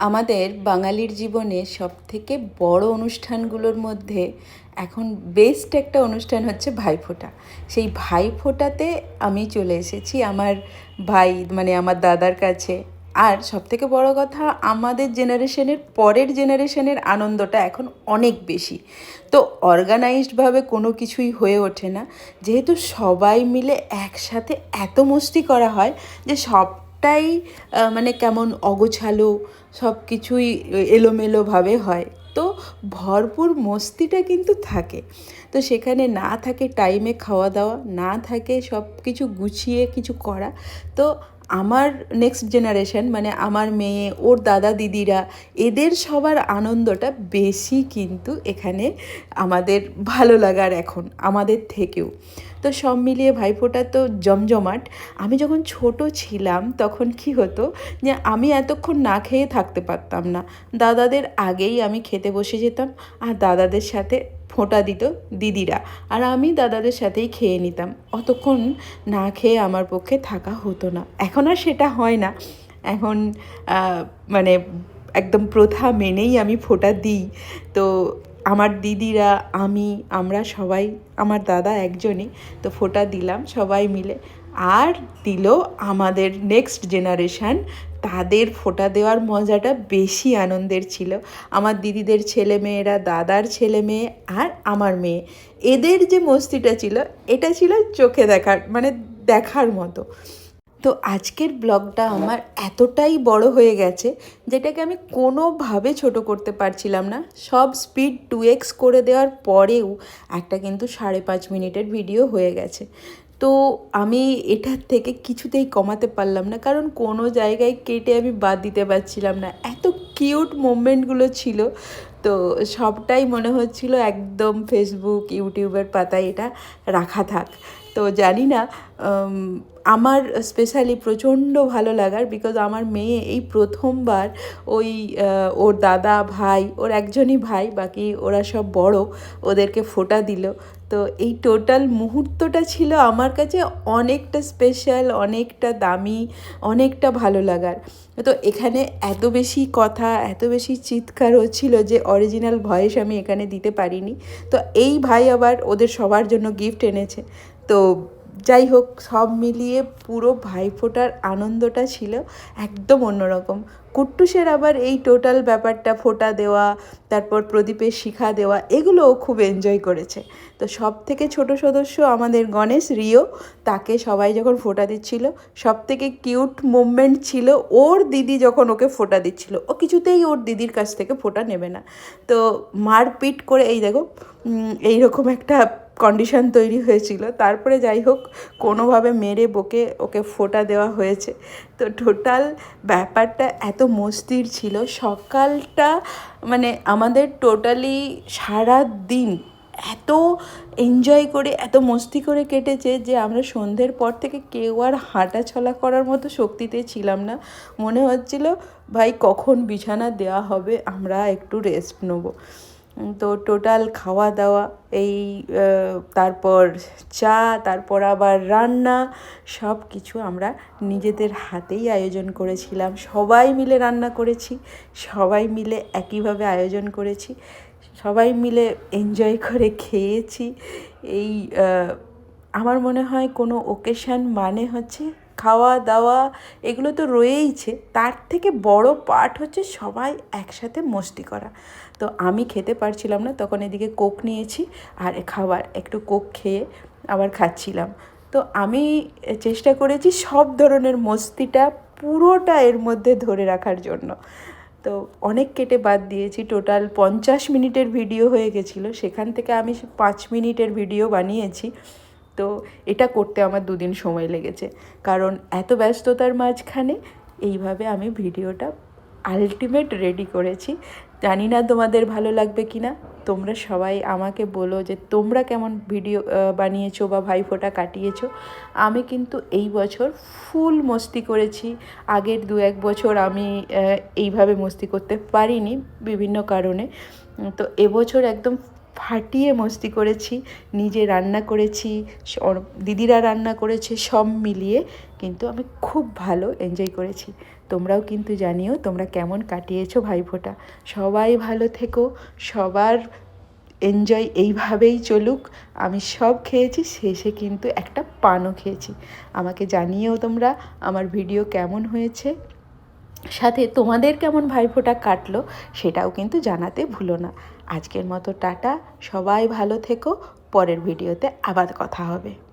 আমাদের বাঙালির জীবনে সবথেকে বড় অনুষ্ঠানগুলোর মধ্যে এখন বেস্ট একটা অনুষ্ঠান হচ্ছে ভাইফোঁটা। সেই ভাইফোঁটাতে আমি চলে এসেছি আমার ভাই মানে আমার দাদার কাছে। আর সবথেকে বড় কথা, আমাদের জেনারেশনের পরের জেনারেশনের আনন্দটা এখন অনেক বেশি। তো অর্গানাইজডভাবে কোনো কিছুই হয়ে ওঠে না। যেহেতু সবাই মিলে একসাথে এত মস্তি করা হয় যে সবটাই আহ, মানে কেমন অগোছালো সব কিছুই এলোমেলোভাবে হয়। তো ভরপুর মস্তিটা কিন্তু থাকে। তো সেখানে না থাকে টাইমে খাওয়া দাওয়া না থাকে সব কিছু গুছিয়ে কিছু করা। তো আমার নেক্সট জেনারেশন মানে আমার মেয়ে, ওর দাদা দিদিরা, এদের সবার আনন্দটা বেশি কিন্তু এখানে আমাদের ভালো লাগার এখন, আমাদের থেকেও। তো সব মিলিয়ে ভাইফোঁটা তো জমজমাট। আমি যখন ছোট ছিলাম, তখন কি হতো যে আমি এতক্ষণ না খেয়ে থাকতে পারতাম না। দাদাদের আগেই আমি খেতে বসে যেতাম, আর দাদাদের সাথে ফোঁটা দিত দিদিরা। আর আমি দাদাদের সাথেই খেয়ে নিতাম। অতক্ষণ না খেয়ে আমার পক্ষে থাকা হতো না। এখন আর সেটা হয় না। এখন মানে একদম প্রথা মেনেই আমি ফোঁটা দিই। তো আমার দিদিরা, আমি, আমরা সবাই, আমার দাদা একজনই, তো ফোঁটা দিলাম সবাই মিলে। আর দিল আমাদের নেক্সট জেনারেশান তাদের ফোঁটা দেওয়ার মজাটা বেশি আনন্দের ছিল। আমার দিদিদের ছেলে মেয়েরা দাদার ছেলে মেয়ে আর আমার মেয়ে। এদের যে মস্তিটা ছিল, এটা ছিল চোখে দেখার মানে দেখার মতো। তো আজকের ব্লগটা আমার এতটাই বড় হয়ে গেছে, যেটাকে আমি কোনোভাবে ছোট করতে পারছিলাম না। সব স্পিড টু এক্স করে দেওয়ার পরেও একটা কিন্তু সাড়ে পাঁচ মিনিটের ভিডিও হয়ে গেছে। তো আমি এটার থেকে কিছুতেই কমাতে পারলাম না। কারণ কোনো জায়গায় কেটে আমি বাদ দিতে পারছিলাম না। এত কিউট মোমেন্টগুলো ছিল। তো সবটাই মনে হচ্ছিল একদম ফেসবুক, ইউটিউবের পাতায় এটা রাখা থাক। তো জানি না আমার স্পেশালি প্রচণ্ড ভালো লাগার বিকজ আমার মেয়ে এই প্রথমবার ওই ওর দাদা, ভাই, ওর একজনই ভাই, বাকি ওরা সব বড়, ওদেরকে ফোটা দিল। তো এই টোটাল মুহূর্তটা ছিল আমার কাছে অনেকটা স্পেশাল অনেকটা দামি, অনেকটা ভালো লাগার। তো এখানে এত বেশি কথা, এত বেশি চিৎকার হচ্ছিল যে অরিজিনাল ভয়েস আমি এখানে দিতে পারিনি। তো এই ভাই আবার ওদের সবার জন্য গিফট এনেছে। তো যাই হোক, সব মিলিয়ে পুরো ভাইফোঁটার আনন্দটা ছিল একদম অন্যরকম। কুট্টুসের আবার এই টোটাল ব্যাপারটা, ফোঁটা দেওয়া, তারপর প্রদীপের শিখা দেওয়া, এগুলোও খুব এনজয় করেছে। তো সব থেকে ছোট সদস্য আমাদের গণেশ, রিও, তাকে সবাই যখন ফোঁটা দিচ্ছিল সব থেকে কিউট মুভমেন্ট ছিল ওর দিদি যখন ওকে ফোঁটা দিচ্ছিল। ও কিছুতেই ওর দিদির কাছ থেকে ফোঁটা নেবে না। তো মারপিট করে, এই দেখো এইরকম একটা কন্ডিশন তৈরি হয়েছিল। তারপরে যাই হোক, কোনোভাবে মেরে বকে ওকে ফোটা দেওয়া হয়েছে। তো টোটাল ব্যাপারটা এত মস্তির ছিল। সকালটা মানে আমাদের টোটালি সারা দিন এত এনজয় করে, এত মস্তি করে কেটেছে যে আমরা সন্ধ্যের পর থেকে কেউ আর হাঁটা চলা করার মতো শক্তিতে ছিলাম না। মনে হচ্ছিল, ভাই, কখন বিছানা দেওয়া হবে? আমরা একটু রেস্ট নেব। তো টোটাল খাওয়া দাওয়া, এই তারপর চা, তারপর আবার রান্না সব কিছু আমরা নিজেদের হাতেই আয়োজন করেছিলাম। সবাই মিলে রান্না করেছি, সবাই মিলে একইভাবে আয়োজন করেছি, সবাই মিলে এনজয় করে খেয়েছি। এই আমার মনে হয় কোনো ওকেশান মানে হচ্ছে খাওয়া দাওয়া এগুলো তো রয়েইছে। তার থেকে বড় পার্ট হচ্ছে সবাই একসাথে মস্তি করা। তো আমি খেতে পারছিলাম না, তখন এদিকে কোক নিয়েছি আর খাবার, একটু কোক খেয়ে আবার খাচ্ছিলাম। তো আমি চেষ্টা করেছি সব ধরনের মস্তিটা পুরোটা এর মধ্যে ধরে রাখার জন্য। তো অনেক কেটে বাদ দিয়েছি টোটাল পঞ্চাশ মিনিটের ভিডিও হয়ে গেছিল। সেখান থেকে আমি পাঁচ মিনিটের ভিডিও বানিয়েছি। তো এটা করতে আমার দুদিন সময় লেগেছে। কারণ এত ব্যস্ততার মাঝখানে এইভাবে আমি ভিডিওটা আলটিমেট রেডি করেছি। জানি না তোমাদের ভালো লাগবে কি না তোমরা সবাই আমাকে বলো যে তোমরা কেমন ভিডিও বানিয়েছো বা ভাইফোঁটা কাটিয়েছো। আমি কিন্তু এই বছর ফুল মস্তি করেছি। আগের দু এক বছর আমি এইভাবে মস্তি করতে পারিনি বিভিন্ন কারণে। তো এবছর একদম ফাটিয়ে মস্তি করেছি, নিজে রান্না করেছি দিদিরা রান্না করেছে, সব মিলিয়ে কিন্তু আমি খুব ভালো এনজয় করেছি। তোমরাও কিন্তু জানিও তোমরা কেমন কাটিয়েছো ভাইফোঁটা। সবাই ভালো থেকো, সবার এনজয় এইভাবেই চলুক। আমি সব খেয়েছি, শেষে কিন্তু একটা পানও খেয়েছি। আমাকে জানিয়েও তোমরা আমার ভিডিও কেমন হয়েছে। সাথে তোমাদের কেমন ভাইফোঁটা কাটলো সেটাও কিন্তু জানাতে ভুলো না। আজকের মতো টাটা, সবাই ভালো থেকো, পরের ভিডিওতে আবার কথা হবে।